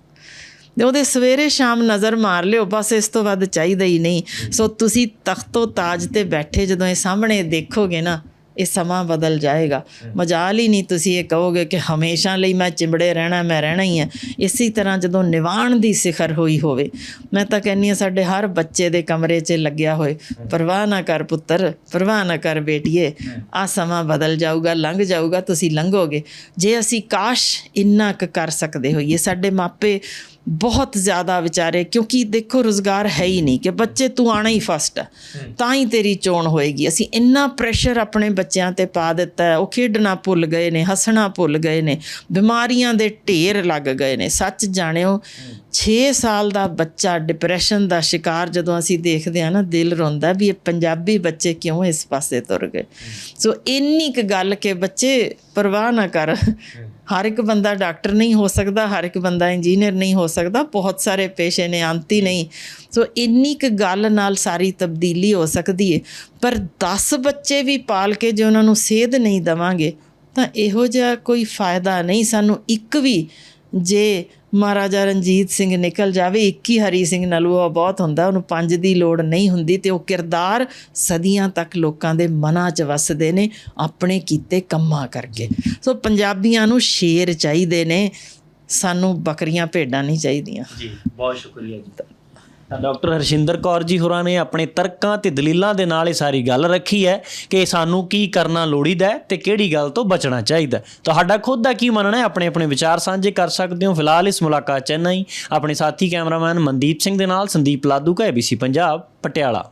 ਤੇ ਉਹਦੇ ਸਵੇਰੇ ਸ਼ਾਮ ਨਜ਼ਰ ਮਾਰ ਲਿਓ ਬਸ ਇਸ ਤੋਂ ਵੱਧ ਚਾਹੀਦਾ ਹੀ ਨਹੀਂ। ਸੋ ਤੁਸੀਂ ਤਖਤੋ ਤਾਜ ਤੇ ਬੈਠੇ ਜਦੋਂ ਇਹ ਸਾਹਮਣੇ ਦੇਖੋਗੇ ਨਾ ਇਹ ਸਮਾਂ ਬਦਲ ਜਾਏਗਾ। ਮਜਾਲ ਹੀ ਨਹੀਂ ਤੁਸੀਂ ਇਹ ਕਹੋਗੇ ਕਿ ਹਮੇਸ਼ਾ ਲਈ ਮੈਂ ਚਿੰਬੜੇ ਰਹਿਣਾ ਮੈਂ ਰਹਿਣਾ ਹੀ ਹੈ ਇਸੇ ਤਰ੍ਹਾਂ ਜਦੋਂ ਨਿਵਾਣ ਦੀ ਸਿਖਰ ਹੋਈ ਹੋਵੇ ਮੈਂ ਤਾਂ ਕਹਿੰਨੀ ਆ ਸਾਡੇ ਹਰ ਬੱਚੇ ਦੇ ਕਮਰੇ 'ਚ ਲੱਗਿਆ ਹੋਏ ਪਰਵਾਹ ਨਾ ਕਰ ਪੁੱਤਰ ਪਰਵਾਹ ਨਾ ਕਰ ਬੇਟੀਏ ਆ ਸਮਾਂ ਬਦਲ ਜਾਊਗਾ ਲੰਘ ਜਾਊਗਾ ਤੁਸੀਂ ਲੰਘੋਗੇ। ਜੇ ਅਸੀਂ ਕਾਸ਼ ਇੰਨਾ ਕੁ ਕਰ ਸਕਦੇ ਹੋਈਏ ਸਾਡੇ ਮਾਪੇ ਬਹੁਤ ਜ਼ਿਆਦਾ ਵਿਚਾਰੇ ਕਿਉਂਕਿ ਦੇਖੋ ਰੋਜ਼ਗਾਰ ਹੈ ਹੀ ਨਹੀਂ ਕਿ ਬੱਚੇ ਤੂੰ ਆਣਾ ਹੀ ਫਸਟ ਤਾਂ ਹੀ ਤੇਰੀ ਚੋਣ ਹੋਏਗੀ। ਅਸੀਂ ਇੰਨਾ ਪ੍ਰੈਸ਼ਰ ਆਪਣੇ ਬੱਚਿਆਂ ਤੇ ਪਾ ਦਿੱਤਾ ਹੈ। ਉਹ ਖੇਡਣਾ ਭੁੱਲ ਗਏ ਨੇ ਹੱਸਣਾ ਭੁੱਲ ਗਏ ਨੇ ਬਿਮਾਰੀਆਂ ਦੇ ਢੇਰ ਲੱਗ ਗਏ ਨੇ। ਸੱਚ ਜਾਣਿਓ 6 ਸਾਲ ਦਾ ਬੱਚਾ ਡਿਪਰੈਸ਼ਨ ਦਾ ਸ਼ਿਕਾਰ ਜਦੋਂ ਅਸੀਂ ਦੇਖਦੇ ਹਾਂ ਨਾ ਦਿਲ ਰੋਂਦਾ ਵੀ ਇਹ ਪੰਜਾਬੀ ਬੱਚੇ ਕਿਉਂ ਇਸ ਪਾਸੇ ਤੁਰ ਗਏ? ਸੋ ਇੰਨੀ ਕੁ ਗੱਲ ਕਿ ਬੱਚੇ ਪਰਵਾਹ ਨਾ ਕਰ। ਹਰ ਇੱਕ ਬੰਦਾ ਡਾਕਟਰ ਨਹੀਂ ਹੋ ਸਕਦਾ ਹਰ ਇੱਕ ਬੰਦਾ ਇੰਜੀਨੀਅਰ ਨਹੀਂ ਹੋ ਸਕਦਾ ਬਹੁਤ ਸਾਰੇ ਪੇਸ਼ੇ ਨੇ ਅੰਤ ਹੀ। ਨਹੀਂ। ਸੋ ਇੰਨੀ ਕੁ ਗੱਲ ਨਾਲ ਸਾਰੀ ਤਬਦੀਲੀ ਹੋ ਸਕਦੀ ਹੈ ਪਰ 10 ਬੱਚੇ ਵੀ ਪਾਲ ਕੇ ਜੇ ਉਹਨਾਂ ਨੂੰ ਸੇਧ ਨਹੀਂ ਦਵਾਂਗੇ ਤਾਂ ਇਹੋ ਜਿਹਾ ਕੋਈ ਫਾਇਦਾ ਨਹੀਂ। ਸਾਨੂੰ ਇੱਕ ਵੀ ਜੇ ਮਹਾਰਾਜਾ ਰਣਜੀਤ ਸਿੰਘ ਨਿਕਲ ਜਾਵੇ 21 ਹਰੀ ਸਿੰਘ ਨਲੂਆ ਬਹੁਤ ਹੁੰਦਾ, ਉਹਨੂੰ ਪੰਜ ਦੀ ਲੋੜ ਨਹੀਂ ਹੁੰਦੀ ਤੇ ਉਹ ਕਿਰਦਾਰ ਸਦੀਆਂ ਤੱਕ ਲੋਕਾਂ ਦੇ ਮਨਾਂ 'ਚ ਵਸਦੇ ਨੇ, ਆਪਣੇ ਕੀਤੇ ਕੰਮਾਂ ਕਰਕੇ। ਸੋ ਪੰਜਾਬੀਆਂ ਨੂੰ ਸ਼ੇਰ ਚਾਹੀਦੇ ਨੇ, ਸਾਨੂੰ ਬੱਕਰੀਆਂ ਭੇਡਾਂ ਨਹੀਂ ਚਾਹੀਦੀਆਂ। ਜੀ, ਬਹੁਤ ਸ਼ੁਕਰੀਆ ਜੀ। ਤਾਂ ਡਾਕਟਰ ਹਰਸ਼ਿੰਦਰ ਕੌਰ ਜੀ ਹੋਰਾਂ ਨੇ ਆਪਣੇ ਤਰਕਾਂ ਤੇ ਦਲੀਲਾਂ ਦੇ ਨਾਲ ਇਹ ਸਾਰੀ ਗੱਲ ਰੱਖੀ ਹੈ ਕਿ ਸਾਨੂੰ ਕੀ ਕਰਨਾ ਲੋੜੀਦਾ ਹੈ ਤੇ ਕਿਹੜੀ ਗੱਲ ਤੋਂ ਬਚਣਾ ਚਾਹੀਦਾ ਤੁਹਾਡਾ ਖੁਦ ਦਾ ਕੀ ਮੰਨਣਾ ਹੈ? ਆਪਣੇ ਆਪਣੇ ਵਿਚਾਰ ਸਾਂਝੇ ਕਰ ਸਕਦੇ ਹੋ। ਫਿਲਹਾਲ ਇਸ ਮੁਲਾਕਾਤ ਚੈਨਈ ਆਪਣੇ ਸਾਥੀ ਕੈਮਰਾਮੈਨ ਮਨਦੀਪ ਸਿੰਘ ਦੇ ਨਾਲ ਸੰਦੀਪ ਲਾਦੂ ਕਾ ਏਬੀਸੀ ਪੰਜਾਬ, ਪਟਿਆਲਾ।